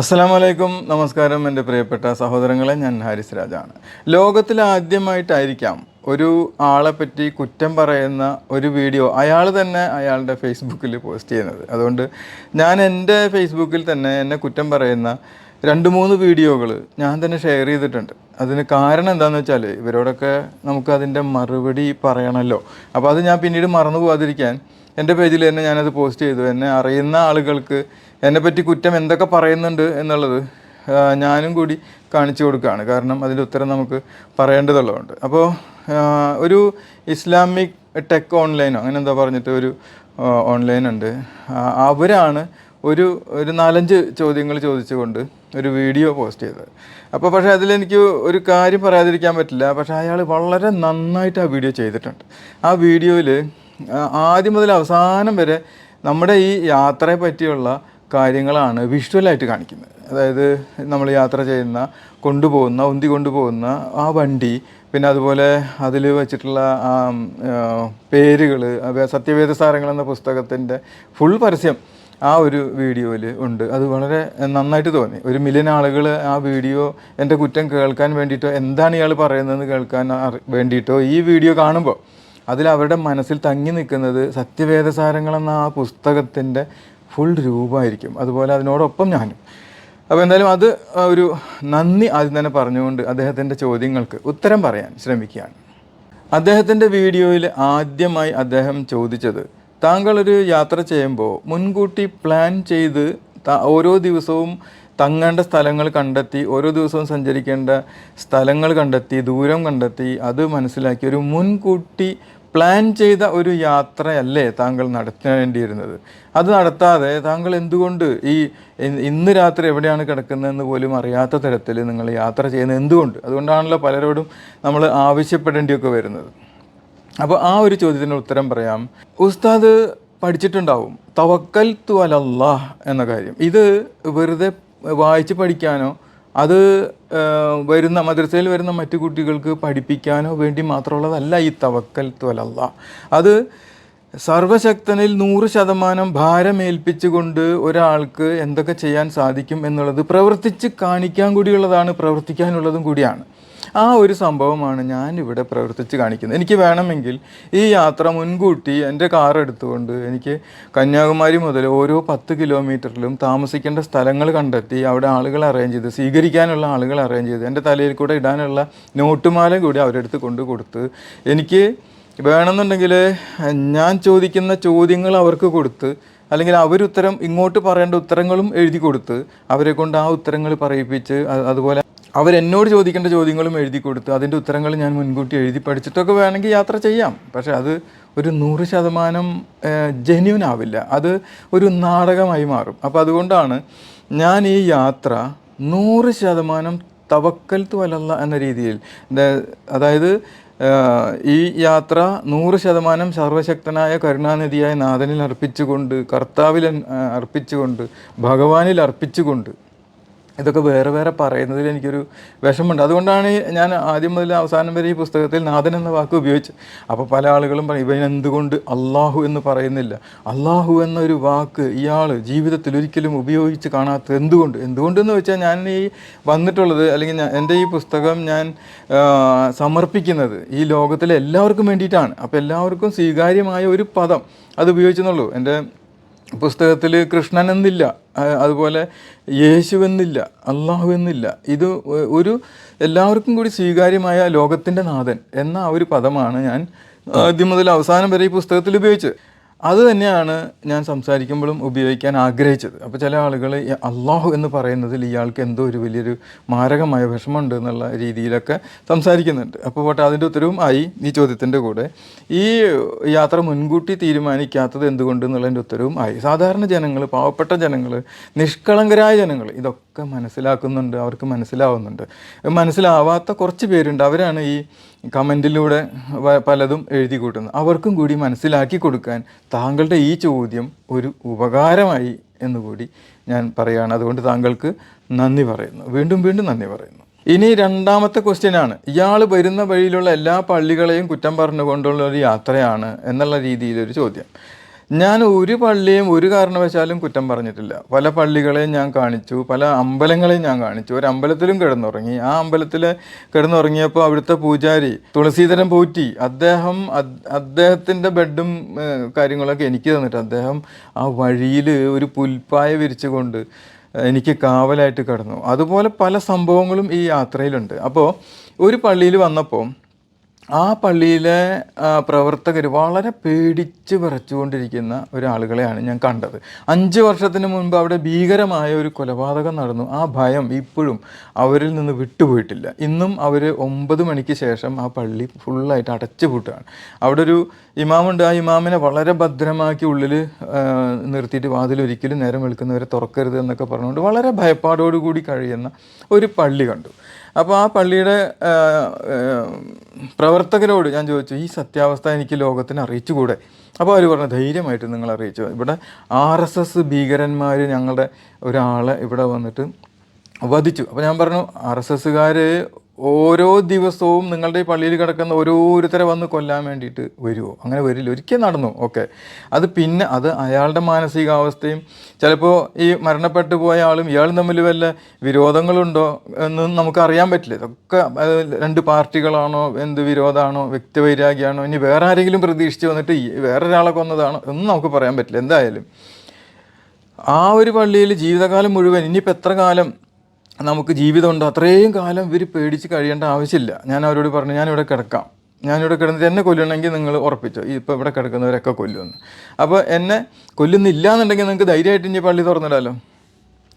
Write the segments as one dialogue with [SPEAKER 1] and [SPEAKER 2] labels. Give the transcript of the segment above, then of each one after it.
[SPEAKER 1] അസ്സാം വലൈക്കും നമസ്കാരം എന്റെ പ്രിയപ്പെട്ട സഹോദരങ്ങളെ ഞാൻ ഹാരിസ് രാജാണ്. ലോകത്തിൽ ആദ്യമായിട്ടായിരിക്കാം ഒരു ആളെപ്പറ്റി പറ്റി കുറ്റം പറയുന്ന ഒരു വീഡിയോ അയാൾ തന്നെ അയാളുടെ ഫേസ്ബുക്കിൽ പോസ്റ്റ് ചെയ്യുന്നത്. അതുകൊണ്ട് ഞാൻ എന്റെ ഫേസ്ബുക്കിൽ തന്നെ എന്നെ കുറ്റം പറയുന്ന രണ്ട് മൂന്ന് വീഡിയോകൾ ഞാൻ തന്നെ ഷെയർ ചെയ്തിട്ടുണ്ട്. അതിന് കാരണം എന്താണെന്ന് വെച്ചാൽ ഇവരോടൊക്കെ നമുക്ക് അതിന്റെ മറുപടി പറയണമല്ലോ അപ്പോൾ അത് ഞാൻ പിന്നീട് മറന്നു പോകാതിരിക്കാൻ എന്റെ പേജിൽ തന്നെ ഞാനത് പോസ്റ്റ് ചെയ്തു. എന്നെ അറിയുന്ന ആളുകൾക്ക് എന്നെപ്പറ്റി കുറ്റം എന്തൊക്കെ പറയുന്നുണ്ട് എന്നുള്ളത് ഞാനും കൂടി കാണിച്ചു കൊടുക്കുകയാണ്. കാരണം അതിന്റെ ഉത്തരം നമുക്ക് പറയേണ്ടതുള്ളതുകൊണ്ട്. അപ്പോൾ ഒരു ഇസ്ലാമിക് ടെക് ഓൺലൈനോ അങ്ങനെ എന്താ പറഞ്ഞിട്ട് ഒരു ഓൺലൈൻ ഉണ്ട്. അവരാണ് ഒരു ഒരു നാലഞ്ച് ചോദ്യങ്ങൾ ചോദിച്ചുകൊണ്ട് ഒരു വീഡിയോ പോസ്റ്റ് ചെയ്തത്. അപ്പോൾ പക്ഷേ അതിലെനിക്ക് ഒരു കാര്യം പറയാതിരിക്കാൻ പറ്റില്ല. പക്ഷേ അയാൾ വളരെ നന്നായിട്ട് ആ വീഡിയോ ചെയ്തിട്ടുണ്ട്. ആ വീഡിയോയിൽ ആദ്യം മുതൽ അവസാനം വരെ നമ്മുടെ ഈ യാത്രയെ പറ്റിയുള്ള കാര്യങ്ങളാണ് വിഷ്വലായിട്ട് കാണിക്കുന്നത്. അതായത് നമ്മൾ യാത്ര ചെയ്യുന്ന കൊണ്ടുപോകുന്ന ഉന്തി കൊണ്ടുപോകുന്ന ആ വണ്ടി പിന്നെ അതുപോലെ അതിൽ വെച്ചിട്ടുള്ള ആ പേരുകൾ സത്യവേദ സാരങ്ങൾ എന്ന പുസ്തകത്തിന്റെ ഫുൾ പരസ്യം ആ ഒരു വീഡിയോയിൽ ഉണ്ട്. അത് വളരെ നന്നായിട്ട് തോന്നി. ഒരു മില്യൺ ആളുകൾ ആ വീഡിയോ എന്റെ കുറ്റം കേൾക്കാൻ വേണ്ടിയിട്ടോ എന്താണ് ഇയാൾ പറയുന്നതെന്ന് കേൾക്കാൻ വേണ്ടിയിട്ടോ ഈ വീഡിയോ കാണുമ്പോൾ അതിൽ അവരുടെ മനസ്സിൽ തങ്ങി നിൽക്കുന്നത് സത്യവേദസാരങ്ങൾ എന്ന ആ പുസ്തകത്തിന്റെ ഫുൾ രൂപമായിരിക്കും. അതുപോലെ അതിനോടൊപ്പം ഞാനും. അപ്പോൾ എന്തായാലും അത് ഒരു നന്ദി ആദ്യം തന്നെ പറഞ്ഞുകൊണ്ട് അദ്ദേഹത്തിന്റെ ചോദ്യങ്ങൾക്ക് ഉത്തരം പറയാൻ ശ്രമിക്കുകയാണ്. അദ്ദേഹത്തിന്റെ വീഡിയോയിൽ ആദ്യമായി അദ്ദേഹം ചോദിച്ചത് താങ്കളൊരു യാത്ര ചെയ്യുമ്പോൾ മുൻകൂട്ടി പ്ലാൻ ചെയ്ത് ഓരോ ദിവസവും തങ്ങേണ്ട സ്ഥലങ്ങൾ കണ്ടെത്തി ഓരോ ദിവസവും സഞ്ചരിക്കേണ്ട സ്ഥലങ്ങൾ കണ്ടെത്തി ദൂരം കണ്ടെത്തി അത് മനസ്സിലാക്കി ഒരു മുൻകൂട്ടി പ്ലാൻ ചെയ്ത ഒരു യാത്രയല്ലേ താങ്കൾ നടത്തേണ്ടിയിരുന്നത്? അത് നടത്താതെ താങ്കൾ എന്തുകൊണ്ട് ഈ ഇന്ന് രാത്രി എവിടെയാണ് കിടക്കുന്നതെന്ന് പോലും അറിയാത്ത തരത്തിൽ നിങ്ങൾ യാത്ര ചെയ്യുന്നത് എന്തുകൊണ്ട്? അതുകൊണ്ടാണല്ലോ പലരോടും നമ്മൾ ആവശ്യപ്പെടേണ്ടിയൊക്കെ വരുന്നത്. അപ്പോൾ ആ ഒരു ചോദ്യത്തിന് ഉത്തരം പറയാം. ഉസ്താദ് പഠിച്ചിട്ടുണ്ടാവും. തവക്കൽ തു അലല്ലാഹ് എന്ന കാര്യം. ഇത് വെറുതെ വായിച്ച് പഠിക്കാനോ അത് വരുന്ന മദ്രസയിൽ വരുന്ന മറ്റു കുട്ടികൾക്ക് പഠിപ്പിക്കാനോ വേണ്ടി മാത്രമുള്ളതല്ല ഈ തവക്കൽ തൊലല്ല. അത് സർവശക്തനിൽ നൂറ് ശതമാനം ഭാരമേൽപ്പിച്ചുകൊണ്ട് ഒരാൾക്ക് എന്തൊക്കെ ചെയ്യാൻ സാധിക്കും എന്നുള്ളത് പ്രവർത്തിച്ച് കാണിക്കാൻ കൂടിയുള്ളതാണ് പ്രവർത്തിക്കാനുള്ളതും കൂടിയാണ്. ആ ഒരു സംഭവമാണ് ഞാൻ ഇവിടെ പ്രവർത്തിച്ച് കാണിക്കുന്നത്. എനിക്ക് വേണമെങ്കിൽ ഈ യാത്ര മുൻകൂട്ടി എന്റെ കാർ എടുത്തുകൊണ്ട് എനിക്ക് കന്യാകുമാരി മുതൽ ഓരോ പത്ത് കിലോമീറ്ററിലും താമസിക്കേണ്ട സ്ഥലങ്ങൾ കണ്ടെത്തി അവിടെ ആളുകൾ അറേഞ്ച് ചെയ്ത് സ്വീകരിക്കാനുള്ള ആളുകൾ അറേഞ്ച് ചെയ്ത് എന്റെ തലയിൽ കൂടെ ഇടാനുള്ള നോട്ടുമാല കൂടി അവരെടുത്ത് കൊണ്ട് കൊടുത്ത് എനിക്ക് വേണമെന്നുണ്ടെങ്കിൽ ഞാൻ ചോദിക്കുന്ന ചോദ്യങ്ങൾ അവർക്ക് കൊടുത്ത് അല്ലെങ്കിൽ അവരുത്തരം ഇങ്ങോട്ട് പറയേണ്ട ഉത്തരങ്ങളും എഴുതി കൊടുത്ത് അവരെ കൊണ്ട് ആ ഉത്തരങ്ങൾ പറയിപ്പിച്ച് അതുപോലെ അവരെന്നോട് ചോദിക്കേണ്ട ചോദ്യങ്ങളും എഴുതി കൊടുത്ത് അതിന്റെ ഉത്തരങ്ങൾ ഞാൻ മുൻകൂട്ടി എഴുതി പഠിച്ചിട്ടൊക്കെ വേണമെങ്കിൽ യാത്ര ചെയ്യാം. പക്ഷേ അത് ഒരു നൂറ് ശതമാനം ജെന്യൂൻ ആവില്ല. അത് ഒരു നാടകമായി മാറും. അപ്പോൾ അതുകൊണ്ടാണ് ഞാൻ ഈ യാത്ര നൂറ് ശതമാനം തവക്കൽ തുവലല്ല എന്ന രീതിയിൽ അതായത് ഈ യാത്ര നൂറ് ശതമാനം സർവശക്തനായ കരുണാനിധിയായ നാഥനിൽ അർപ്പിച്ചുകൊണ്ട് കർത്താവിൽ അർപ്പിച്ചുകൊണ്ട് ഭഗവാനിൽ അർപ്പിച്ചുകൊണ്ട് ഇതൊക്കെ വേറെ വേറെ പറയുന്നതിൽ എനിക്കൊരു വിഷമമുണ്ട്. അതുകൊണ്ടാണ് ഞാൻ ആദ്യം മുതൽ അവസാനം വരെ ഈ പുസ്തകത്തിൽ നാഥൻ എന്ന വാക്ക് ഉപയോഗിച്ചു അപ്പോൾ പല ആളുകളും പറയും ഇവൻ എന്തുകൊണ്ട് അള്ളാഹു എന്ന് പറയുന്നില്ല? അള്ളാഹു എന്നൊരു വാക്ക് ഇയാൾ ജീവിതത്തിൽ ഒരിക്കലും ഉപയോഗിച്ച് കാണാത്തത് എന്തുകൊണ്ട്? എന്തുകൊണ്ടെന്ന് വെച്ചാൽ ഞാൻ ഈ വന്നിട്ടുള്ളത് അല്ലെങ്കിൽ എന്റെ ഈ പുസ്തകം ഞാൻ സമർപ്പിക്കുന്നത് ഈ ലോകത്തിലെ എല്ലാവർക്കും വേണ്ടിയിട്ടാണ്. അപ്പോൾ എല്ലാവർക്കും സ്വീകാര്യമായ ഒരു പദം അത് ഉപയോഗിച്ചെന്നുള്ളൂ. എന്റെ പുസ്തകത്തിൽ കൃഷ്ണൻ എന്നില്ല. അതുപോലെ യേശു എന്നില്ല അള്ളാഹു എന്നില്ല. ഇത് ഒരു എല്ലാവർക്കും കൂടി സ്വീകാര്യമായ ലോകത്തിന്റെ നാഥൻ എന്ന ഒരു പദമാണ് ഞാൻ ആദ്യം മുതൽ അവസാനം വരെ ഈ പുസ്തകത്തിൽ ഉപയോഗിച്ചത്. അത് തന്നെയാണ് ഞാൻ സംസാരിക്കുമ്പോഴും ഉപയോഗിക്കാൻ ആഗ്രഹിച്ചത്. അപ്പോൾ ചില ആളുകൾ അള്ളാഹു എന്ന് പറയുന്നതിൽ ഇയാൾക്ക് എന്തോ ഒരു വലിയൊരു മാരകമായ വിഷമമുണ്ട് എന്നുള്ള രീതിയിലൊക്കെ സംസാരിക്കുന്നുണ്ട്. അപ്പോൾ പോട്ടെ അതിന്റെ ഉത്തരവും ആയി ഈ ചോദ്യത്തിന്റെ കൂടെ. ഈ യാത്ര മുൻകൂട്ടി തീരുമാനിക്കാത്തത് എന്തുകൊണ്ട് എന്നുള്ളതിന്റെ ഉത്തരവും ആയി. സാധാരണ ജനങ്ങൾ പാവപ്പെട്ട ജനങ്ങൾ നിഷ്കളങ്കരായ ജനങ്ങൾ ഇതൊക്കെ മനസ്സിലാക്കുന്നുണ്ട് അവർക്ക് മനസ്സിലാവുന്നുണ്ട്. മനസ്സിലാവാത്ത കുറച്ച് പേരുണ്ട്. അവരാണ് ഈ കമന്റിലൂടെ പലതും എഴുതി കൂട്ടുന്നു. അവർക്കും കൂടി മനസ്സിലാക്കി കൊടുക്കാൻ താങ്കളുടെ ഈ ചോദ്യം ഒരു ഉപകാരമായി എന്നുകൂടി ഞാൻ പറയുകയാണ് അതുകൊണ്ട് താങ്കൾക്ക് നന്ദി പറയുന്നു. വീണ്ടും വീണ്ടും നന്ദി പറയുന്നു. ഇനി രണ്ടാമത്തെ ക്വസ്റ്റ്യൻ ആണ്. ഇയാൾ വരുന്ന വഴിയിലുള്ള എല്ലാ പള്ളികളെയും കുറ്റം പറഞ്ഞുകൊണ്ടുള്ള ഒരു യാത്രയാണ് എന്നുള്ള രീതിയിലൊരു ചോദ്യം. ഞാൻ ഒരു പള്ളിയും ഒരു കാരണവശാലും കുറ്റം പറഞ്ഞിട്ടില്ല. പല പള്ളികളെയും ഞാൻ കാണിച്ചു പല അമ്പലങ്ങളെയും ഞാൻ കാണിച്ചു. ഒരു അമ്പലത്തിലും കിടന്നുറങ്ങി. ആ അമ്പലത്തിൽ കിടന്നുറങ്ങിയപ്പോൾ അവിടുത്തെ പൂജാരി തുളസീധരൻ പോറ്റി അദ്ദേഹം അദ്- അദ്ദേഹത്തിന്റെ ബെഡും കാര്യങ്ങളൊക്കെ എനിക്ക് തന്നിട്ട് അദ്ദേഹം ആ വഴിയിൽ ഒരു പുൽപ്പായ വിരിച്ചുകൊണ്ട് എനിക്ക് കാവലായിട്ട് കിടന്നു. അതുപോലെ പല സംഭവങ്ങളും ഈ യാത്രയിലുണ്ട്. അപ്പോൾ ഒരു പള്ളിയിൽ വന്നപ്പോൾ ആ പള്ളിയിലെ പ്രവർത്തകർ വളരെ പേടിച്ച് വിറച്ചുകൊണ്ടിരിക്കുന്ന ഒരാളുകളെയാണ് ഞാൻ കണ്ടത്. അഞ്ച് വർഷത്തിന് മുൻപ് അവിടെ ഭീകരമായ ഒരു കൊലപാതകം നടന്നു. ആ ഭയം ഇപ്പോഴും അവരിൽ നിന്ന് വിട്ടുപോയിട്ടില്ല. ഇന്നും അവർ ഒമ്പത് മണിക്ക് ശേഷം ആ പള്ളി ഫുള്ളായിട്ട് അടച്ചു പൂട്ടുകയാണ് അവിടെ ഒരു ഇമാമുണ്ട്. ആ ഇമാമിനെ വളരെ ഭദ്രമാക്കി ഉള്ളിൽ നിർത്തിയിട്ട് വാതിൽ ഒരിക്കലും നേരം വെളുക്കുന്നവരെ തുറക്കരുത് എന്നൊക്കെ പറഞ്ഞുകൊണ്ട് വളരെ ഭയപ്പാടോടുകൂടി കഴിയുന്ന ഒരു പള്ളി കണ്ടു. അപ്പോൾ ആ പള്ളിയുടെ പ്രവർത്തകരോട് ഞാൻ ചോദിച്ചു ഈ സത്യാവസ്ഥ എനിക്ക് ലോകത്തിന് അറിയിച്ചുകൂടെ? അപ്പോൾ അവർ പറഞ്ഞു ധൈര്യമായിട്ട് നിങ്ങൾ അറിയിച്ചു. ഇവിടെ ആർ എസ് എസ് ഭീകരന്മാർ ഞങ്ങളുടെ ഒരാളെ ഇവിടെ വന്നിട്ട് വധിച്ചു. അപ്പോൾ ഞാൻ പറഞ്ഞു ആർ എസ് എസ്സുകാർ ഓരോ ദിവസവും നിങ്ങളുടെ പള്ളിയിൽ കിടക്കുന്ന ഓരോരുത്തരെ വന്ന് കൊല്ലാൻ വേണ്ടിയിട്ട് വരുമോ അങ്ങനെ വരില്ല. ഒരിക്കൽ നടന്നു. ഓക്കെ. അത് പിന്നെ അത് അയാളുടെ മാനസികാവസ്ഥയും ചിലപ്പോൾ ഈ മരണപ്പെട്ടു പോയ ആളും ഇയാളും തമ്മിൽ വല്ല വിരോധങ്ങളുണ്ടോ എന്ന് നമുക്ക് അറിയാൻ പറ്റില്ല. ഇതൊക്കെ രണ്ട് പാർട്ടികളാണോ എന്ത് വിരോധമാണോ വ്യക്തിവൈരാഗ്യമാണോ ഇനി വേറെ ആരെങ്കിലും പ്രതീക്ഷിച്ച് വന്നിട്ട് വേറെ ഒരാളെ കൊന്നതാണോ എന്ന് നമുക്ക് പറയാൻ പറ്റില്ല. എന്തായാലും ആ ഒരു പള്ളിയിൽ ജീവിതകാലം മുഴുവൻ ഇനിയിപ്പോൾ എത്ര കാലം നമുക്ക് ജീവിതമുണ്ട്. അത്രയും കാലം ഇവർ പേടിച്ച് കഴിയേണ്ട ആവശ്യമില്ല. ഞാൻ അവരോട് പറഞ്ഞു ഞാനിവിടെ കിടക്കാം. ഞാനിവിടെ കിടന്നിട്ട് എന്നെ കൊല്ലണമെങ്കിൽ നിങ്ങൾ ഉറപ്പിച്ചോ. ഇപ്പോൾ ഇവിടെ കിടക്കുന്നവരൊക്കെ കൊല്ലുമെന്ന് അപ്പോൾ എന്നെ കൊല്ലുന്നില്ല എന്നുണ്ടെങ്കിൽ നിങ്ങൾക്ക് ധൈര്യമായിട്ട് ഇനി പള്ളി തുറന്നിടാലോ?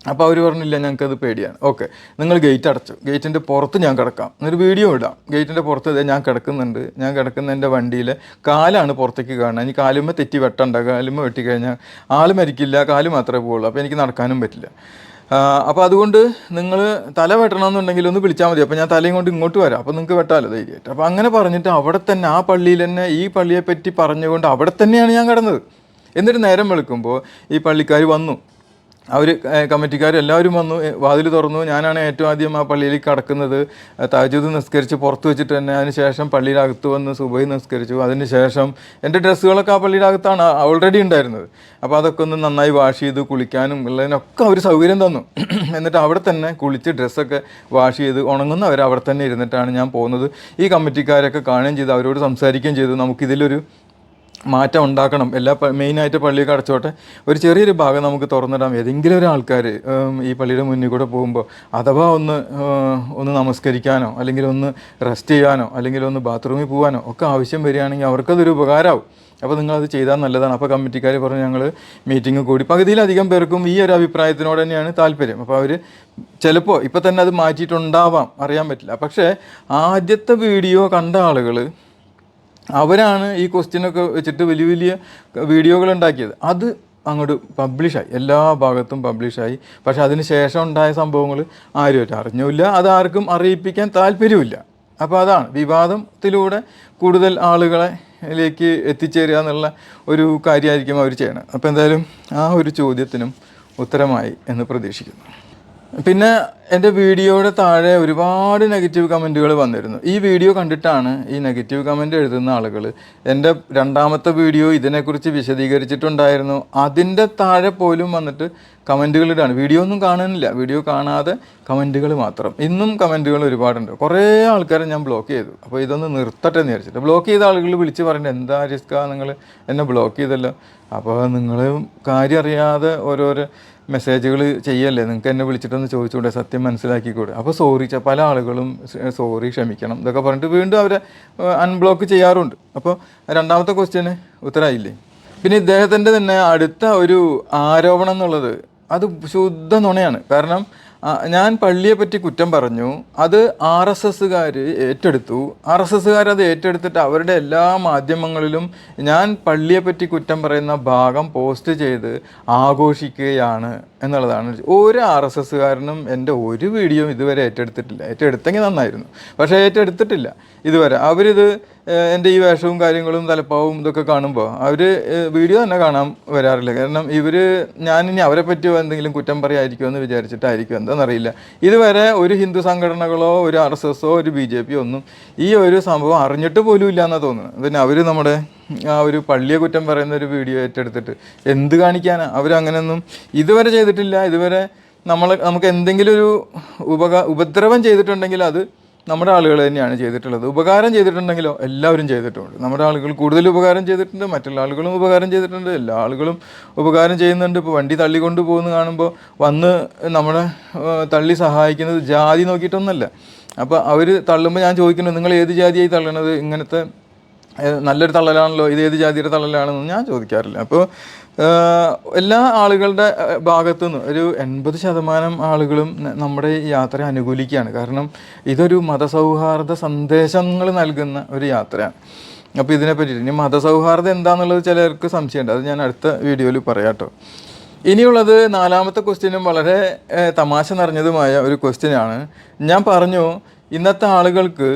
[SPEAKER 1] അപ്പോൾ അവർ പറഞ്ഞില്ല ഞങ്ങൾക്കത് പേടിയാണ്. ഓക്കെ. നിങ്ങൾ ഗേറ്റ് അടച്ചു. ഗേറ്റിന്റെ പുറത്ത് ഞാൻ കിടക്കാം. എന്നൊരു വീഡിയോ ഇടാം. ഗേറ്റിന്റെ പുറത്ത് ഞാൻ കിടക്കുന്നുണ്ട്. ഞാൻ കിടക്കുന്ന എന്റെ വണ്ടിയിൽ കാലാണ് പുറത്തേക്ക് കാണുന്നത്. ഇനി കാലുമ്മ തെറ്റി വെട്ടണ്ട. കാലുമ്മ വെട്ടിക്കഴിഞ്ഞാൽ ആൾ മരിക്കില്ല. കാൽ മാത്രമേ പോവുള്ളൂ. അപ്പോൾ എനിക്ക് നടക്കാനും പറ്റില്ല. അപ്പോൾ അതുകൊണ്ട് നിങ്ങൾ തല വെട്ടണമെന്നുണ്ടെങ്കിൽ ഒന്ന് വിളിച്ചാൽ മതി. അപ്പോൾ ഞാൻ തലയും കൊണ്ട് ഇങ്ങോട്ട് വരാം. അപ്പോൾ നിങ്ങൾക്ക് വെട്ടാമല്ലോ ധൈര്യമായിട്ട്. അപ്പോൾ അങ്ങനെ പറഞ്ഞിട്ട് അവിടെ തന്നെ ആ പള്ളിയിൽ തന്നെ ഈ പള്ളിയെപ്പറ്റി പറഞ്ഞുകൊണ്ട് അവിടെ തന്നെയാണ് ഞാൻ കിടന്നത്. എന്നിട്ട് നേരം വെളുക്കുമ്പോൾ ഈ പള്ളിക്കാർ വന്നു. അവർ കമ്മിറ്റിക്കാർ എല്ലാവരും വന്നു വാതിൽ തുറന്നു. ഞാനാണ് ഏറ്റവും ആദ്യം ആ പള്ളിയിൽ കടക്കുന്നത്. താജൂദ് നിസ്കരിച്ച് പുറത്ത് വെച്ചിട്ട് തന്നെ അതിനുശേഷം ശേഷം പള്ളിയുടെ അകത്ത് വന്ന് സുബൈ നിസ്കരിച്ചു. അതിനുശേഷം എന്റെ ഡ്രസ്സുകളൊക്കെ ആ പള്ളിയുടെ അകത്താണ് ഓൾറെഡി ഉണ്ടായിരുന്നത്. അപ്പോൾ അതൊക്കെ ഒന്ന് നന്നായി വാഷ് ചെയ്ത് കുളിക്കാനും ഉള്ളതിനൊക്കെ അവർ സൗകര്യം തന്നു. എന്നിട്ട് അവിടെ തന്നെ കുളിച്ച് ഡ്രസ്സൊക്കെ വാഷ് ചെയ്ത് ഉണങ്ങുന്ന ഉണങ്ങുന്നവർ അവിടെ തന്നെ ഇരുന്നിട്ടാണ് ഞാൻ പോകുന്നത്. ഈ കമ്മിറ്റിക്കാരൊക്കെ കാണുകയും ചെയ്ത് അവരോട് സംസാരിക്കുകയും ചെയ്തു. നമുക്കിതിലൊരു മാറ്റം ഉണ്ടാക്കണം. എല്ലാ മെയിനായിട്ട് പള്ളിയൊക്കെ അടച്ചോട്ടെ. ഒരു ചെറിയൊരു ഭാഗം നമുക്ക് തുറന്നിടാം ഏതെങ്കിലും ഒരു ആൾക്കാർ ഈ പള്ളിയുടെ മുന്നിൽ കൂടെ പോകുമ്പോൾ അഥവാ ഒന്ന് ഒന്ന് നമസ്കരിക്കാനോ അല്ലെങ്കിൽ ഒന്ന് റെസ്റ്റ് ചെയ്യാനോ അല്ലെങ്കിൽ ഒന്ന് ബാത്റൂമിൽ പോകാനോ ഒക്കെ ആവശ്യം വരികയാണെങ്കിൽ അവർക്കതൊരു ഉപകാരമാവും അപ്പോൾ നിങ്ങളത് ചെയ്താൽ നല്ലതാണ്. അപ്പോൾ കമ്മിറ്റിക്കാർ പറഞ്ഞു ഞങ്ങൾ മീറ്റിംഗ് കൂടി. പകുതിയിലധികം പേർക്കും ഈ ഒരു അഭിപ്രായത്തിനോട് തന്നെയാണ് താല്പര്യം. അപ്പോൾ അവർ ചിലപ്പോൾ ഇപ്പോൾ തന്നെ അത് മാറ്റിയിട്ടുണ്ടാവാം. അറിയാൻ പറ്റില്ല. പക്ഷേ ആദ്യത്തെ വീഡിയോ കണ്ട ആളുകൾ അവരാണ് ഈ ക്വസ്റ്റ്യനൊക്കെ വെച്ചിട്ട് വലിയ വലിയ വീഡിയോകൾ ഉണ്ടാക്കിയത്. അത് അങ്ങോട്ട് പബ്ലിഷായി എല്ലാ ഭാഗത്തും പബ്ലിഷായി പക്ഷേ അതിന് ശേഷം ഉണ്ടായ സംഭവങ്ങൾ ആരും അറിഞ്ഞില്ല അത് ആർക്കും അറിയിപ്പിക്കാൻ താല്പര്യമില്ല അപ്പോൾ അതാണ് വിവാദത്തിലൂടെ കൂടുതൽ ആളുകളെ ിലേക്ക് എത്തിച്ചേരുക എന്നുള്ള ഒരു കാര്യമായിരിക്കും അവർ ചെയ്യണം അപ്പോൾ എന്തായാലും ആ ഒരു ചോദ്യത്തിനും ഉത്തരമായി എന്ന് പ്രതീക്ഷിക്കുന്നു. പിന്നെ എന്റെ വീഡിയോയുടെ താഴെ ഒരുപാട് നെഗറ്റീവ് കമന്റുകൾ വന്നിരുന്നു. ഈ വീഡിയോ കണ്ടിട്ടാണ് ഈ നെഗറ്റീവ് കമന്റ് എഴുതുന്ന ആളുകൾ എന്റെ രണ്ടാമത്തെ വീഡിയോ ഇതിനെക്കുറിച്ച് വിശദീകരിച്ചിട്ടുണ്ടായിരുന്നു. അതിന്റെ താഴെ പോലും വന്നിട്ട് കമന്റുകൾ ഇടാണ്. വീഡിയോ ഒന്നും കാണുന്നില്ല. വീഡിയോ കാണാതെ കമന്റുകൾ മാത്രം. ഇന്നും കമന്റുകൾ ഒരുപാടുണ്ട്. കുറേ ആൾക്കാരെ ഞാൻ ബ്ലോക്ക് ചെയ്തു. അപ്പോൾ ഇതൊന്ന് നിർത്തട്ടെ എന്ന് വിചാരിച്ചിട്ട്. ബ്ലോക്ക് ചെയ്ത ആളുകൾ വിളിച്ച് പറഞ്ഞിട്ട് എന്താ റിസ്ക നിങ്ങൾ എന്നെ ബ്ലോക്ക് ചെയ്തല്ലോ. അപ്പോൾ നിങ്ങൾ കാര്യം അറിയാതെ ഓരോരോ മെസ്സേജുകൾ ചെയ്യല്ലേ? നിങ്ങൾക്ക് എന്നെ വിളിച്ചിട്ടൊന്ന് ചോദിച്ചുകൂടെ സത്യം മനസ്സിലാക്കിക്കൂടെ? അപ്പോൾ സോറി പല ആളുകളും സോറി ക്ഷമിക്കണം ഇതൊക്കെ പറഞ്ഞിട്ട് വീണ്ടും അവരെ അൺബ്ലോക്ക് ചെയ്യാറുണ്ട്. അപ്പോൾ രണ്ടാമത്തെ ക്വസ്റ്റ്യന് ഉത്തരമായില്ലേ പിന്നെ ഇദ്ദേഹത്തിന്റെ തന്നെ അടുത്ത ഒരു ആരോപണം എന്നുള്ളത് അത് ശുദ്ധ നുണയാണ്. കാരണം ഞാൻ പള്ളിയെ പറ്റി കുറ്റം പറഞ്ഞു. അത് ആർ എസ് എസ്സുകാർ ഏറ്റെടുത്തു. ആർ എസ് എസ്സുകാർ അത് ഏറ്റെടുത്തിട്ട് അവരുടെ എല്ലാ മാധ്യമങ്ങളിലും ഞാൻ പള്ളിയെ പറ്റി കുറ്റം പറയുന്ന ഭാഗം പോസ്റ്റ് ചെയ്ത് ആഘോഷിക്കുകയാണ് എന്നുള്ളതാണ്. ഒരു ആർ എസ് എസ്സുകാരനും എന്റെ ഒരു വീഡിയോ ഇതുവരെ ഏറ്റെടുത്തിട്ടില്ല. ഏറ്റെടുത്തെങ്കിൽ നന്നായിരുന്നു. പക്ഷേ ഏറ്റെടുത്തിട്ടില്ല. ഇതുവരെ അവരിത് എന്റെ ഈ വേഷവും കാര്യങ്ങളും തലപ്പാവും ഇതൊക്കെ കാണുമ്പോൾ അവർ വീഡിയോ തന്നെ കാണാൻ വരാറില്ല. കാരണം ഇവർ ഞാനിനി അവരെ പറ്റിയോ എന്തെങ്കിലും കുറ്റം പറയായിരിക്കുമോ എന്ന് വിചാരിച്ചിട്ടായിരിക്കും. എന്താണെന്നറിയില്ല ഇതുവരെ ഒരു ഹിന്ദു സംഘടനകളോ ഒരു ആർ എസ് എസോ ഒരു ബി ജെ പിയോ ഒന്നും ഈ ഒരു സംഭവം അറിഞ്ഞിട്ട് പോലും ഇല്ല എന്നാണ് തോന്നുന്നത് പിന്നെ അവർ നമ്മുടെ ആ ഒരു പള്ളിയെ കുറ്റം പറയുന്ന ഒരു വീഡിയോ ഏറ്റെടുത്തിട്ട് എന്ത് കാണിക്കാനാണ് അവരങ്ങനെയൊന്നും ഇതുവരെ ചെയ്തിട്ടില്ല. ഇതുവരെ നമ്മൾ നമുക്ക് എന്തെങ്കിലും ഒരു ഉപക ഉപദ്രവം ചെയ്തിട്ടുണ്ടെങ്കിൽ അത് നമ്മുടെ ആളുകൾ തന്നെയാണ് ചെയ്തിട്ടുള്ളത്. ഉപകാരം ചെയ്തിട്ടുണ്ടെങ്കിലോ എല്ലാവരും ചെയ്തിട്ടുണ്ട്. നമ്മുടെ ആളുകൾ കൂടുതൽ ഉപകാരം ചെയ്തിട്ടുണ്ട് മറ്റുള്ള ആളുകളും ഉപകാരം ചെയ്തിട്ടുണ്ട്. എല്ലാ ആളുകളും ഉപകാരം ചെയ്യുന്നുണ്ട്. ഇപ്പോൾ വണ്ടി തള്ളിക്കൊണ്ട് പോകുന്ന കാണുമ്പോൾ വന്ന് നമ്മളെ തള്ളി സഹായിക്കുന്നത് ജാതി നോക്കിയിട്ടൊന്നല്ല. അപ്പോൾ അവർ തള്ളുമ്പോൾ ഞാൻ ചോദിക്കുന്നത് നിങ്ങൾ ഏത് ജാതിയായി തള്ളണത്? ഇങ്ങനത്തെ നല്ലൊരു തള്ളലാണല്ലോ ഇത് ഏത് ജാതിയുടെ തള്ളലാണെന്ന്? ഞാൻ ചോദിക്കാറില്ല. അപ്പോൾ എല്ലാ ആളുകളുടെ ഭാഗത്തു നിന്ന് ഒരു എൺപത് ശതമാനം ആളുകളും നമ്മുടെ ഈ യാത്രയെ അനുകൂലിക്കുകയാണ്. കാരണം ഇതൊരു മതസൗഹാർദ്ദ സന്ദേശങ്ങൾ നൽകുന്ന ഒരു യാത്രയാണ്. അപ്പോൾ ഇതിനെ പറ്റിയിട്ട് ഇനി മതസൗഹാർദ്ദം എന്താണെന്നുള്ളത് ചിലർക്ക് സംശയമുണ്ട്. അത് ഞാൻ അടുത്ത വീഡിയോയിൽ പറയാം കേട്ടോ ഇനിയുള്ളത് നാലാമത്തെ ക്വസ്റ്റ്യനും വളരെ തമാശ നിറഞ്ഞതുമായ ഒരു ക്വസ്റ്റ്യനാണ് ഞാൻ പറഞ്ഞു ഇന്നത്തെ ആളുകൾക്ക്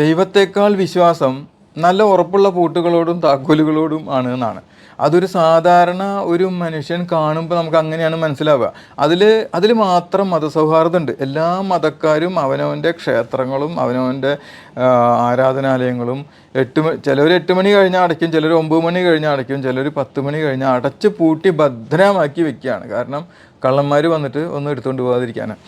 [SPEAKER 1] ദൈവത്തേക്കാൾ വിശ്വാസം നല്ല ഉറപ്പുള്ള പൂട്ടുകളോടും താക്കോലുകളോടും ആണ് എന്നാണ്. അതൊരു സാധാരണ ഒരു മനുഷ്യൻ കാണുമ്പോൾ നമുക്ക് അങ്ങനെയാണ് മനസ്സിലാവുക. അതിൽ അതിൽ മാത്രം മതസൗഹാർദ്ദമുണ്ട്. എല്ലാ മതക്കാരും അവനവന്റെ ക്ഷേത്രങ്ങളും അവനവന്റെ ആരാധനാലയങ്ങളും എട്ട് ചിലർ എട്ട് മണി കഴിഞ്ഞാൽ അടയ്ക്കും ചിലർ ഒമ്പത് മണി കഴിഞ്ഞാൽ അടയ്ക്കും ചിലർ പത്ത് മണി കഴിഞ്ഞാൽ അടച്ച് പൂട്ടി ഭദ്രമാക്കി വെക്കുകയാണ്. കാരണം കള്ളന്മാർ വന്നിട്ട് ഒന്നും എടുത്തുകൊണ്ട് പോകാതിരിക്കാനാണ്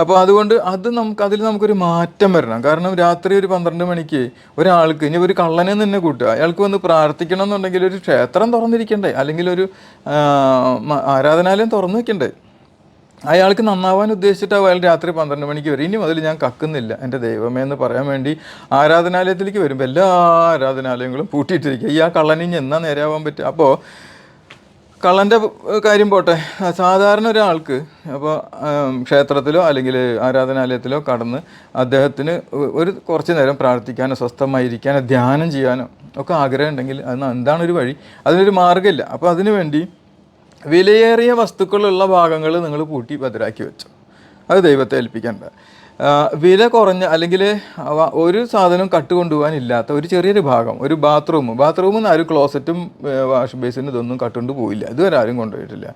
[SPEAKER 1] അപ്പോൾ അതുകൊണ്ട് അത് നമുക്ക് അതിൽ നമുക്കൊരു മാറ്റം വരണം. കാരണം രാത്രി ഒരു പന്ത്രണ്ട് മണിക്ക് ഒരാൾക്ക് ഇനി ഒരു കള്ളനെ തന്നെ കൂട്ടുക. അയാൾക്ക് വന്ന് പ്രാർത്ഥിക്കണം എന്നുണ്ടെങ്കിൽ ഒരു ക്ഷേത്രം തുറന്നിരിക്കണ്ടേ? അല്ലെങ്കിൽ ഒരു ആരാധനാലയം തുറന്നു വെക്കണ്ടേ? അയാൾക്ക് നന്നാവാൻ ഉദ്ദേശിച്ചിട്ടാവും അയാൾ രാത്രി പന്ത്രണ്ട് മണിക്ക് വരും. ഇനി മുതൽ ഞാൻ കക്കുന്നില്ല. എന്റെ ദൈവമേ എന്ന് പറയാൻ വേണ്ടി ആരാധനാലയത്തിലേക്ക് വരുമ്പോൾ എല്ലാ ആരാധനാലയങ്ങളും പൂട്ടിയിട്ടിരിക്കുക. ഈ ആ കള്ളനിഞ്ഞ് എന്നാ നേരെയാവാൻ പറ്റുക? അപ്പോൾ കള്ളന്റെ കാര്യം പോട്ടെ. സാധാരണ ഒരാൾക്ക് അപ്പോൾ ക്ഷേത്രത്തിലോ അല്ലെങ്കിൽ ആരാധനാലയത്തിലോ കടന്ന് അദ്ദേഹത്തിന് ഒരു കുറച്ച് നേരം പ്രാർത്ഥിക്കാനോ സ്വസ്ഥമായിരിക്കാനോ ധ്യാനം ചെയ്യാനോ ഒക്കെ ആഗ്രഹം ഉണ്ടെങ്കിൽ അത് എന്താണ് ഒരു വഴി? അതിനൊരു മാർഗമില്ല. അപ്പോൾ അതിനു വേണ്ടി വിലയേറിയ വസ്തുക്കളുള്ള ഭാഗങ്ങൾ നിങ്ങൾ പൂട്ടി ഭദ്രാക്കി വെച്ചു. അത് ദൈവത്തെ ഏൽപ്പിക്കണ്ട വില കുറഞ്ഞ അല്ലെങ്കിൽ ഒരു സാധനം കട്ടുകൊണ്ടുപോകാനില്ലാത്ത ഒരു ചെറിയൊരു ഭാഗം ഒരു ബാത്റൂം. ബാത്റൂമിൽ നിന്ന് ആരും ക്ലോസറ്റും വാഷ് ബേസിനും ഇതൊന്നും കട്ടുകൊണ്ട് പോയില്ല. ഇതുവരെ ആരും കൊണ്ടുപോയിട്ടില്ല.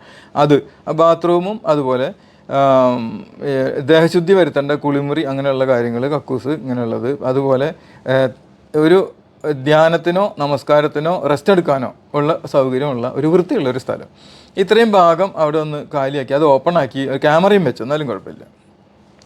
[SPEAKER 1] അത് ബാത്റൂമും അതുപോലെ ദേഹശുദ്ധി വരുത്തേണ്ട കുളിമുറി അങ്ങനെയുള്ള കാര്യങ്ങൾ കക്കൂസ് ഇങ്ങനെയുള്ളത്. അതുപോലെ ഒരു ധ്യാനത്തിനോ നമസ്കാരത്തിനോ റെസ്റ്റ് എടുക്കാനോ ഉള്ള സൗകര്യമുള്ള ഒരു വൃത്തിയുള്ള ഒരു സ്ഥലം. ഇത്രയും ഭാഗം അവിടെ ഒന്ന് കാലിയാക്കി അത് ഓപ്പൺ ആക്കി ക്യാമറയും വെച്ചു. എന്നാലും കുഴപ്പമില്ല.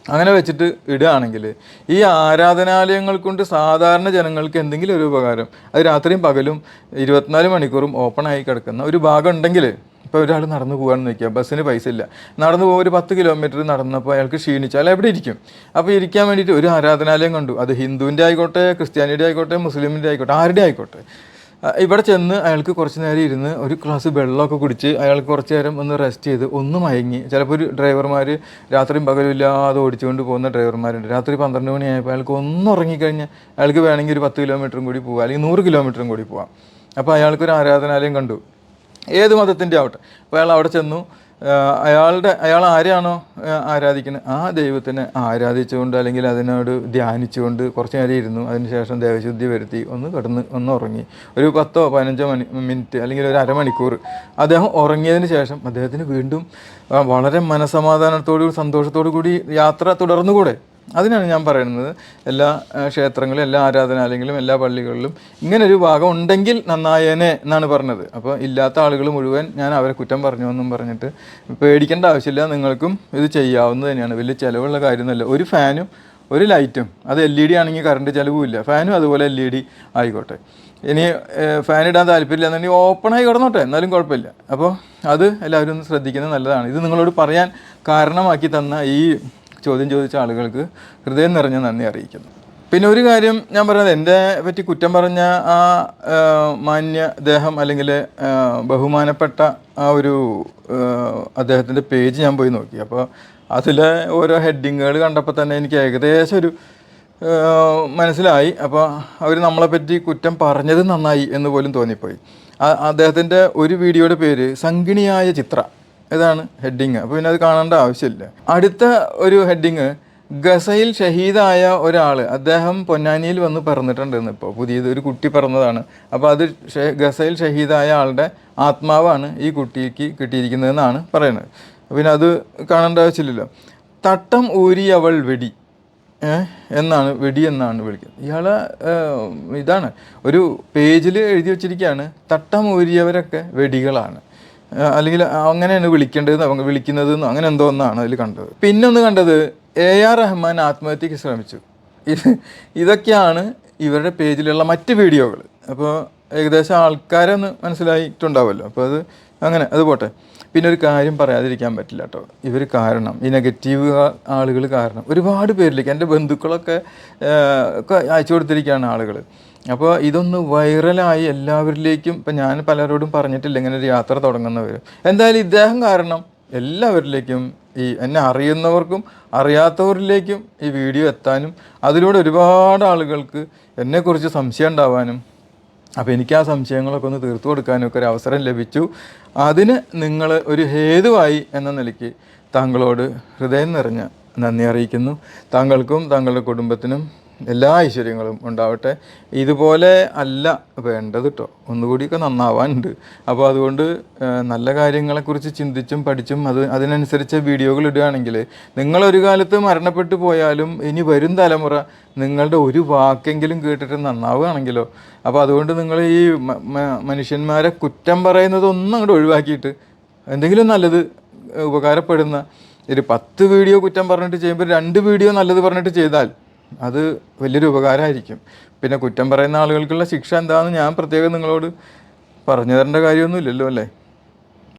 [SPEAKER 1] അങ്ങനെ വെച്ചിട്ട് ഇടുകയാണെങ്കിൽ ഈ ആരാധനാലയങ്ങൾ കൊണ്ട് സാധാരണ ജനങ്ങൾക്ക് എന്തെങ്കിലും ഒരു ഉപകാരം അത് രാത്രിയും പകലും ഇരുപത്തിനാല് മണിക്കൂറും ഓപ്പൺ ആയി കിടക്കുന്ന ഒരു ഭാഗം ഉണ്ടെങ്കിൽ ഇപ്പോൾ ഒരാൾ നടന്നു പോകാമെന്ന് വയ്ക്കുക ബസ്സിന് പൈസ ഇല്ല. നടന്നു പോകുമ്പോൾ ഒരു പത്ത് കിലോമീറ്റർ നടന്നപ്പോൾ അയാൾക്ക് ക്ഷീണിച്ചാൽ എവിടെ ഇരിക്കും? അപ്പോൾ ഇരിക്കാൻ വേണ്ടിയിട്ട് ഒരു ആരാധനാലയം കണ്ടു. അത് ഹിന്ദുവിന്റെ ആയിക്കോട്ടെ ക്രിസ്ത്യാനിയുടെ ആയിക്കോട്ടെ മുസ്ലിമിന്റെ ആയിക്കോട്ടെ ആരുടെ ആയിക്കോട്ടെ? ഇവിടെ ചെന്ന് അയാൾക്ക് കുറച്ച് നേരം ഇരുന്ന് ഒരു ഗ്ലാസ് വെള്ളമൊക്കെ കുടിച്ച് അയാൾക്ക് കുറച്ച് നേരം ഒന്ന് റെസ്റ്റ് ചെയ്ത് ഒന്ന് മയങ്ങി. ചിലപ്പോൾ ഒരു ഡ്രൈവർമാർ രാത്രിയും പകലുമില്ലാതെ ഓടിച്ചുകൊണ്ട് പോകുന്ന ഡ്രൈവർമാരുണ്ട് രാത്രി പന്ത്രണ്ട് മണിയായപ്പോൾ അയാൾക്ക് ഒന്ന് ഉറങ്ങിക്കഴിഞ്ഞാൽ അയാൾക്ക് വേണമെങ്കിൽ ഒരു പത്ത് കിലോമീറ്ററും കൂടി പോകാം അല്ലെങ്കിൽ നൂറ് കിലോമീറ്ററും കൂടി പോകാം അപ്പോൾ അയാൾക്കൊരു ആരാധനാലയം കണ്ടു. ഏത് മതത്തിന്റെ ആവട്ടെ. അപ്പോൾ അയാൾ അവിടെ ചെന്നു. അയാളുടെ അയാൾ ആരെയാണോ ആരാധിക്കുന്നത്? ആ ദൈവത്തിനെ ആരാധിച്ചുകൊണ്ട് അല്ലെങ്കിൽ അതിനോട് ധ്യാനിച്ചുകൊണ്ട് കുറച്ച് നേരം ഇരുന്നു. അതിനുശേഷം ദേവശുദ്ധി വരുത്തി. ഒന്ന് കിടന്ന് ഒന്ന് ഉറങ്ങി. ഒരു പത്തോ പതിനഞ്ചോ മണി മിനിറ്റ് അല്ലെങ്കിൽ ഒരു അരമണിക്കൂർ അദ്ദേഹം ഉറങ്ങിയതിന് ശേഷം അദ്ദേഹത്തിന് വീണ്ടും വളരെ മനസമാധാനത്തോടു സന്തോഷത്തോടു കൂടി യാത്ര തുടർന്നുകൂടെ? അതിനാണ് ഞാൻ പറയുന്നത്. എല്ലാ ക്ഷേത്രങ്ങളിലും എല്ലാ ആരാധനാലയങ്ങളിലും എല്ലാ പള്ളികളിലും ഇങ്ങനെ ഒരു ഭാഗം ഉണ്ടെങ്കിൽ നന്നായേനെ എന്നാണ് പറഞ്ഞത്. അപ്പോൾ ഇല്ലാത്ത ആളുകൾ മുഴുവൻ ഞാൻ അവരെ കുറ്റം പറഞ്ഞു എന്നും പറഞ്ഞിട്ട് പേടിക്കേണ്ട ആവശ്യമില്ല. നിങ്ങൾക്കും ഇത് ചെയ്യാവുന്നത് തന്നെയാണ്. വലിയ ചിലവുള്ള കാര്യമൊന്നുമല്ല. ഒരു ഫാനും ഒരു ലൈറ്റും അത് എൽ ഇ ഡി ആണെങ്കിൽ കറണ്ട് ചിലവുമില്ല. ഫാനും അതുപോലെ എൽ ഇ ഡി ആയിക്കോട്ടെ. ഇനി ഫാൻ ഇടാൻ താല്പര്യമില്ല എന്നുണ്ടെങ്കിൽ ഓപ്പണായി കിടന്നോട്ടെ. എന്നാലും കുഴപ്പമില്ല. അപ്പോൾ അത് എല്ലാവരും ഒന്ന് ശ്രദ്ധിക്കുന്നത് നല്ലതാണ്. ഇത് നിങ്ങളോട് പറയാൻ കാരണമാക്കി തന്ന ഈ ചോദ്യം ചോദിച്ച ആളുകൾക്ക് ഹൃദയം നിറഞ്ഞ നന്ദി അറിയിക്കുന്നു. പിന്നെ ഒരു കാര്യം ഞാൻ പറഞ്ഞത് എന്റെ പറ്റി കുറ്റം പറഞ്ഞ ആ മാന്യ അദ്ദേഹം അല്ലെങ്കിൽ ബഹുമാനപ്പെട്ട ആ ഒരു അദ്ദേഹത്തിന്റെ പേജ് ഞാൻ പോയി നോക്കി. അപ്പോൾ അതിലെ ഓരോ ഹെഡിങ്ങുകൾ കണ്ടപ്പോൾ തന്നെ എനിക്ക് ഏകദേശം ഒരു മനസ്സിലായി. അപ്പോൾ അവർ നമ്മളെപ്പറ്റി കുറ്റം പറഞ്ഞത് നന്നായി എന്ന് പോലും തോന്നിപ്പോയി. അദ്ദേഹത്തിന്റെ ഒരു വീഡിയോയുടെ പേര് സംഗിണിയായ ചിത്ര. ഇതാണ് ഹെഡിങ് അപ്പോൾ പിന്നെ അത് കാണേണ്ട ആവശ്യമില്ല. അടുത്ത ഒരു ഹെഡിങ് ഗസയിൽ ഷഹീദായ ഒരാൾ അദ്ദേഹം പൊന്നാനിയിൽ വന്ന് പിറന്നിട്ടുണ്ടെന്ന് ഇപ്പോൾ പുതിയത് ഒരു കുട്ടി പിറന്നതാണ്. അപ്പോൾ അത് ഗസയിൽ ഷഹീദായ ആളുടെ ആത്മാവാണ് ഈ കുട്ടിക്ക് കിട്ടിയിരിക്കുന്നതെന്നാണ് പറയുന്നത്. പിന്നെ അത് കാണേണ്ട ആവശ്യമില്ലല്ലോ. തട്ടം ഊരിയവൾ വെടി. എന്നാണ് വെടി എന്നാണ് വിളിക്കുന്നത്. ഇയാളെ ഇതാണ്. ഒരു പേജിൽ എഴുതി വച്ചിരിക്കുകയാണ്. തട്ടം ഊരിയവരൊക്കെ വെടികളാണ്. അല്ലെങ്കിൽ അങ്ങനെയാണ് വിളിക്കേണ്ടത് അവൻ വിളിക്കുന്നത് അങ്ങനെ എന്തോ ഒന്നാണ് അതിൽ കണ്ടത്. പിന്നൊന്ന് കണ്ടത് എ ആർ റഹ്മാൻ ആത്മഹത്യക്ക് ശ്രമിച്ചു. ഇതൊക്കെയാണ് ഇവരുടെ പേജിലുള്ള മറ്റ് വീഡിയോകൾ. അപ്പോൾ ഏകദേശം ആൾക്കാരൊന്ന് മനസ്സിലായിട്ടുണ്ടാവുമല്ലോ. അപ്പോൾ അത് അങ്ങനെ അത് പോട്ടെ. പിന്നെ ഒരു കാര്യം പറയാതിരിക്കാൻ പറ്റില്ല കേട്ടോ. ഇവർ കാരണം ഈ നെഗറ്റീവ് ആളുകൾ കാരണം. ഒരുപാട് പേരിലേക്ക് എന്റെ ബന്ധുക്കളൊക്കെ അയച്ചു കൊടുത്തിരിക്കുകയാണ് ആളുകൾ. അപ്പോൾ ഇതൊന്ന് വൈറലായി എല്ലാവരിലേക്കും ഇപ്പം ഞാൻ പലരോടും പറഞ്ഞിട്ടില്ല ഇങ്ങനെ ഒരു യാത്ര തുടങ്ങുന്നവർ എന്തായാലും ഇദ്ദേഹം കാരണം എല്ലാവരിലേക്കും ഈ എന്നെ അറിയുന്നവർക്കും അറിയാത്തവരിലേക്കും ഈ വീഡിയോ എത്താനും അതിലൂടെ ഒരുപാട് ആളുകൾക്ക് എന്നെക്കുറിച്ച് സംശയം ഉണ്ടാവാനും അപ്പോൾ എനിക്ക് ആ സംശയങ്ങളൊക്കെ ഒന്ന് തീർത്തു കൊടുക്കാനും ഒക്കെ ഒരു അവസരം ലഭിച്ചു. അതിന് നിങ്ങൾ ഒരു ഹേതുവായി എന്ന നിലയ്ക്ക് താങ്കളോട് ഹൃദയം നിറഞ്ഞ നന്ദി അറിയിക്കുന്നു. താങ്കൾക്കും താങ്കളുടെ കുടുംബത്തിനും എല്ലാ ഐശ്വര്യങ്ങളും ഉണ്ടാവട്ടെ. ഇതുപോലെ അല്ല വേണ്ടത് കേട്ടോ ഒന്നുകൂടിയൊക്കെ നന്നാവാനുണ്ട്. അപ്പോൾ അതുകൊണ്ട് നല്ല കാര്യങ്ങളെക്കുറിച്ച് ചിന്തിച്ചും പഠിച്ചും അത് അതിനനുസരിച്ച് വീഡിയോകൾ ഇടുകയാണെങ്കിൽ നിങ്ങളൊരു കാലത്ത് മരണപ്പെട്ടു പോയാലും ഇനി വരും തലമുറ നിങ്ങളുടെ ഒരു വാക്കെങ്കിലും കേട്ടിട്ട് നന്നാവുകയാണെങ്കിലോ? അപ്പോൾ അതുകൊണ്ട് നിങ്ങൾ ഈ മനുഷ്യന്മാരെ കുറ്റം പറയുന്നതൊന്നും അങ്ങോട്ട് ഒഴിവാക്കിയിട്ട് എന്തെങ്കിലും നല്ലത് ഉപകാരപ്പെടുന്ന ഒരു പത്ത് വീഡിയോ കുറ്റം പറഞ്ഞിട്ട് ചെയ്യുമ്പോൾ രണ്ട് വീഡിയോ നല്ലത് പറഞ്ഞിട്ട് ചെയ്താൽ അത് വലിയൊരു ഉപകാരമായിരിക്കും. പിന്നെ കുറ്റം പറയുന്ന ആളുകൾക്കുള്ള ശിക്ഷ എന്താണെന്ന് ഞാൻ പ്രത്യേകം നിങ്ങളോട് പറഞ്ഞു തരേണ്ട കാര്യമൊന്നുമില്ലല്ലോ അല്ലേ?